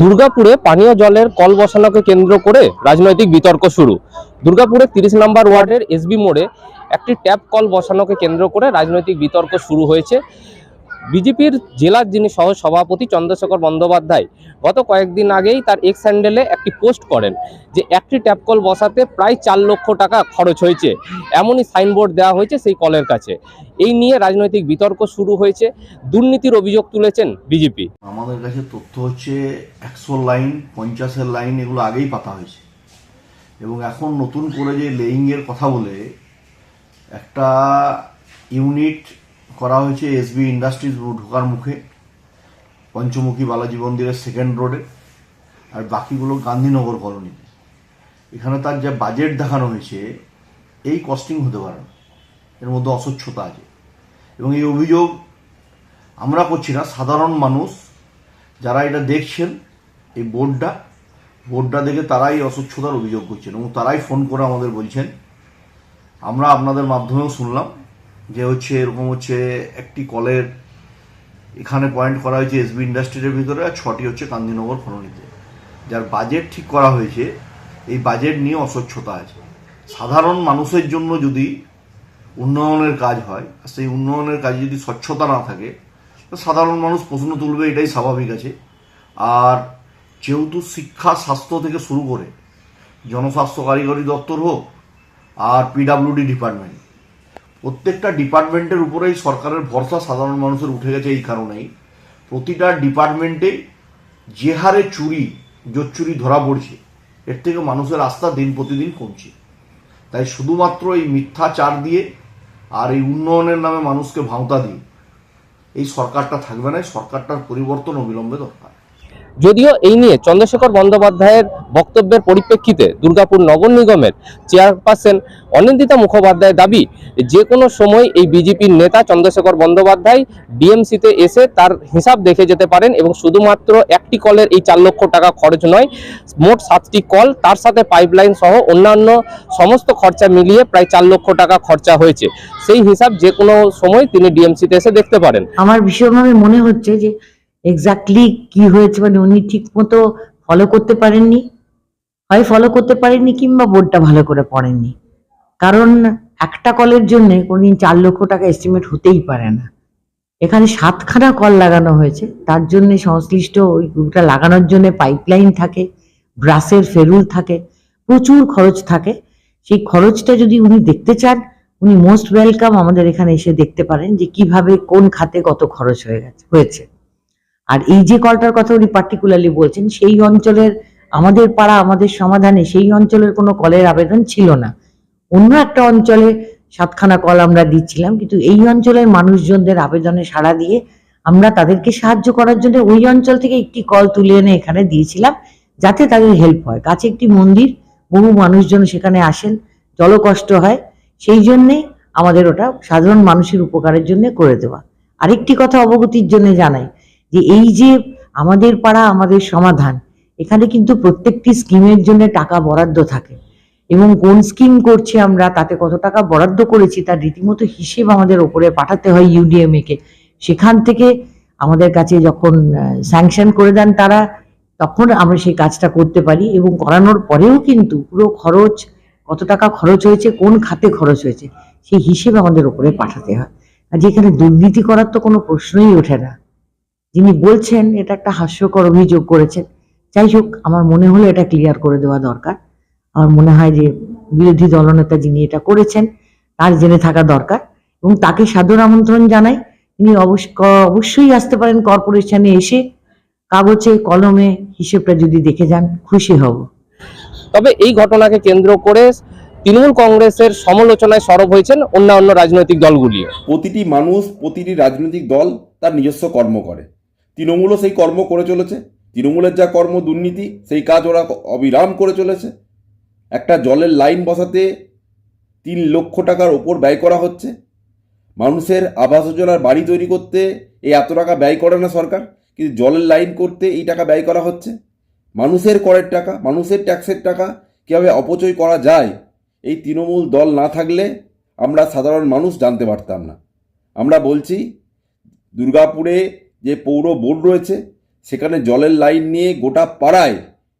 দুর্গাপুরে পানীয় জলের কল বসানোকে কেন্দ্র করে রাজনৈতিক বিতর্ক শুরু। দুর্গাপুরে তিরিশ নম্বর ওয়ার্ডের এসবি মোড়ে একটি ট্যাপ কল বসানোকে কেন্দ্র করে রাজনৈতিক বিতর্ক শুরু হয়েছে। বিজেপির জেলার যিনি সহ সভাপতি চন্দ্রশেখর বন্দ্যোপাধ্যায় গত কয়েকদিন আগেই তার এক্স হ্যান্ডেলে একটি পোস্ট করেন যে একটি ট্যাপ কল বসাতে প্রায় চার লক্ষ টাকা খরচ হয়েছে। এমনই সাইনবোর্ড দেওয়া হয়েছে সেই কলের কাছে। এই নিয়ে রাজনৈতিক বিতর্ক শুরু হয়েছে। দুর্নীতির অভিযোগ তুলেছেন বিজেপি। আমাদের কাছে তথ্য হচ্ছে একশো লাইন, পঞ্চাশের লাইন এগুলো আগেই পাতা হয়েছে। এবং এখন নতুন করে যে লেইংয়ের কথা বলে, একটা ইউনিট করা হয়েছে এসবি ইন্ডাস্ট্রিজ ঢোকার মুখে, পঞ্চমুখী বালাজি মন্দিরের সেকেন্ড রোডে আর বাকিগুলো গান্ধীনগর কলোনিতে। এখানে তার যা বাজেট দেখানো হয়েছে, এই কস্টিং হতে পারে না। এর মধ্যে অস্বচ্ছতা আছে। এবং এই অভিযোগ আমরা করছি না, সাধারণ মানুষ যারা এটা দেখছেন, এই বোর্ডটা বোর্ডটা দেখে তারাই অস্বচ্ছতার অভিযোগ করছেন এবং তারাই ফোন করে আমাদের বলছেন। আমরা আপনাদের মাধ্যমেও শুনলাম। যে হচ্ছে এরকম হচ্ছে একটি কলের এখানে পয়েন্ট করা হয়েছে এসবি ইন্ডাস্ট্রির ভিতরে আর ছটি হচ্ছে কান্দিনগর খননীতে। যার বাজেট ঠিক করা হয়েছে, এই বাজেট নিয়ে অস্বচ্ছতা আছে। সাধারণ মানুষের জন্য যদি উন্নয়নের কাজ হয়, আর সেই উন্নয়নের কাজে যদি স্বচ্ছতা না থাকে, তো সাধারণ মানুষ প্রশ্ন তুলবে, এটাই স্বাভাবিক আছে। আর যেহেতু শিক্ষা, স্বাস্থ্য থেকে শুরু করে জনস্বাস্থ্য কারিগরি দপ্তর হোক, আর পিডাব্লিউডি ডিপার্টমেন্ট প্রত্যেকটা ডিপার্টমেন্টের উপরেই সরকারের ভরসা সাধারণ মানুষের উঠে গেছে এই কারণেই। প্রতিটা ডিপার্টমেন্টে যে হারে চুরি জোচ্চুরি ধরা পড়ছে, এর থেকে মানুষের আস্থা দিন প্রতিদিন কমছে। তাই শুধুমাত্র এই মিথ্যাচার দিয়ে আর এই উন্নয়নের নামে মানুষকে ভাঁওতা দিয়ে এই সরকারটা থাকবে না সরকারটার পরিবর্তন অবিলম্বে দরকার। যদিও এই নিয়ে চন্দ্রশেখর বন্দ্যোপাধ্যায়ের বক্তব্যের পরিপ্রেক্ষিতে দুর্গাপুর নগর নিগমের চেয়ারপারসন অনিন্দিতা মুখোপাধ্যায়ের দাবি, যে কোনো সময় এই বিজেপির নেতা চন্দ্রশেখর বন্দ্যোপাধ্যায় ডিএমসিতে এসে তার হিসাব দেখে যেতে পারেন এবং শুধুমাত্র একটি কলের এই চার লক্ষ টাকা খরচ নয়, মোট সাতটি কল, তার সাথে পাইপলাইন সহ অন্যান্য সমস্ত খরচা মিলিয়ে প্রায় চার লক্ষ টাকা খরচা হয়েছে। সেই হিসাব যে কোনো সময় তিনি ডিএমসিতে এসে দেখতে পারেন। আমার ভীষণভাবে মনে হচ্ছে যে এক্স্যাক্টলি কি হয়েছে মানে উনি ঠিক মতো ফলো করতে পারেননি? হয় ফলো করতে পারেননি কিংবা বোর্ডটা ভালো করে পড়েননি? কারণ একটা কলের জন্য কোনদিন চার লক্ষ টাকা এস্টিমেট হতেই পারে না। এখানে সাতখানা কল লাগানো হয়েছে, তার জন্য সংশ্লিষ্ট ওই ওটা লাগানোর জন্য পাইপলাইন থাকে ব্রাসের ফেরুল থাকে, প্রচুর খরচ থাকে। সেই খরচটা যদি উনি দেখতে চান, উনি মোস্ট ওয়েলকাম আমাদের এখানে এসে দেখতে পারেন যে কীভাবে কোন খাতে কত খরচ হয়ে গেছে, হয়েছে। আর এই যে কলটার কথা উনি পার্টিকুলারলি বলছেন, সেই অঞ্চলের আমাদের পাড়া, আমাদের সমাধানে সেই অঞ্চলের কোনো কলের আবেদন ছিল না। অন্য একটা অঞ্চলে সাতখানা কল আমরা দিচ্ছিলাম, কিন্তু এই অঞ্চলের মানুষজনদের আবেদনে সাড়া দিয়ে আমরা তাদেরকে সাহায্য করার জন্য ওই অঞ্চল থেকে একটি কল তুলে এনে এখানে দিয়েছিলাম, যাতে তাদের হেল্প হয়। কাছে একটি মন্দির, বহু মানুষজন সেখানে আসেন, জলকষ্ট হয়, সেই জন্যে আমাদের ওটা সাধারণ মানুষের উপকারের জন্য করে দেওয়া। আরেকটি কথা অবগতির জন্য জানাই যে এই যে আমাদের পাড়া, আমাদের সমাধান, এখানে কিন্তু প্রত্যেকটি স্কিমের জন্য টাকা বরাদ্দ থাকে। এবং কোন স্কিম করছি আমরা, তাতে কত টাকা বরাদ্দ করেছি, তার রীতিমতো হিসেব আমাদের ওপরে পাঠাতে হয় ইউডিএমএ কে। সেখান থেকে আমাদের কাছে যখন স্যাংশন করে দেন তারা, তখন আমরা সেই কাজটা করতে পারি এবং করানোর পরেও কিন্তু পুরো খরচ, কত টাকা খরচ হয়েছে, কোন খাতে খরচ হয়েছে, সেই হিসেব আমাদের ওপরে পাঠাতে হয়। আর যেখানে দুর্নীতি করার তো কোনো প্রশ্নই ওঠে না। যিনি বলছেন এটা একটা হাস্যকর অভিযোগ করেছেন। যাই হোক আমার মনে হলো এটা ক্লিয়ার করে দেওয়া দরকার। আমার মনে হয় যে বিরোধী দলনেতা যিনি এটা করেছেন তার জেনে থাকা দরকার এবং তাকে সাদর আমন্ত্রণ জানাই। তিনি অবশ্য অবশ্যই আসতে পারেন কর্পোরেশনে এসে। কাগজে কলমে হিসেবটা যদি দেখে যান খুশি হব। তবে এই ঘটনাকে কেন্দ্র করে তৃণমূল কংগ্রেসের সমালোচনায় সরব হয়েছেন অন্যান্য রাজনৈতিক দলগুলিও। প্রতিটি মানুষ প্রতিটি রাজনৈতিক দল তার নিজস্ব কর্ম করে। তৃণমূলও সেই কর্ম করে চলেছে। তৃণমূলের যা কর্ম, দুর্নীতি, সেই কাজ ওরা অবিরাম করে চলেছে। একটা জলের লাইন বসাতে তিন লক্ষ টাকার ওপর ব্যয় করা হচ্ছে। মানুষের আবাস যোজনার বাড়ি তৈরি করতে এই এত টাকা ব্যয় করে না সরকার, কিন্তু জলের লাইন করতে এই টাকা ব্যয় করা হচ্ছে। মানুষের করের টাকা, মানুষের ট্যাক্সের টাকা কীভাবে অপচয় করা যায়? এই তৃণমূল দল না থাকলে আমরা সাধারণ মানুষ জানতে পারতাম না। আমরা বলছি, দুর্গাপুরে যে পৌর বোর্ড রয়েছে, সেখানে জলের লাইন নিয়ে গোটা পাড়ায়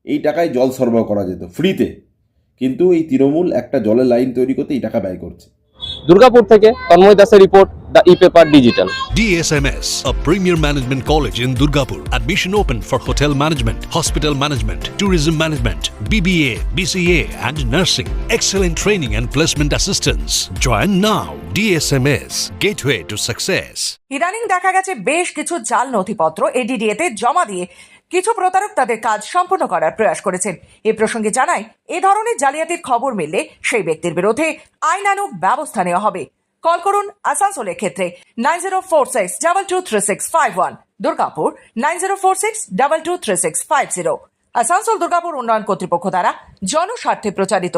এই টাকায় জল সরবরাহ করা যেত ফ্রিতে কিন্তু এই তৃণমূল একটা জলের লাইন তৈরি করতে এই টাকা ব্যয় করছে। দুর্গাপুর থেকে তন্ময় দাসের report the e paper digital DSMS, a premier management college in Durgapur. Admission open for hotel management, hospital management, tourism management, BBA, BCA, and nursing. Excellent training and placement assistance. Join now. DSMS, gateway to success. ইদানিং দেখা গেছে বেশ কিছু জাল নথিপত্র ADDA তে জমা দিয়ে কিছু প্রতারক তাদের কাজ সম্পন্ন করার প্রয়াস করেছেন। এ প্রসঙ্গে জানায়, এ ধরনের জালিয়াতির খবর মিললে সেই ব্যক্তির বিরুদ্ধে আইনানুগ ব্যবস্থা নেওয়া হবে। কল করুন আসানসোলের ক্ষেত্রে nine zero four six double two three six five one, Durgapur nine zero four six double two three six five zero. Asansol, Durgapur উন্নয়ন কর্তৃপক্ষ দ্বারা জনস্বার্থে প্রচারিত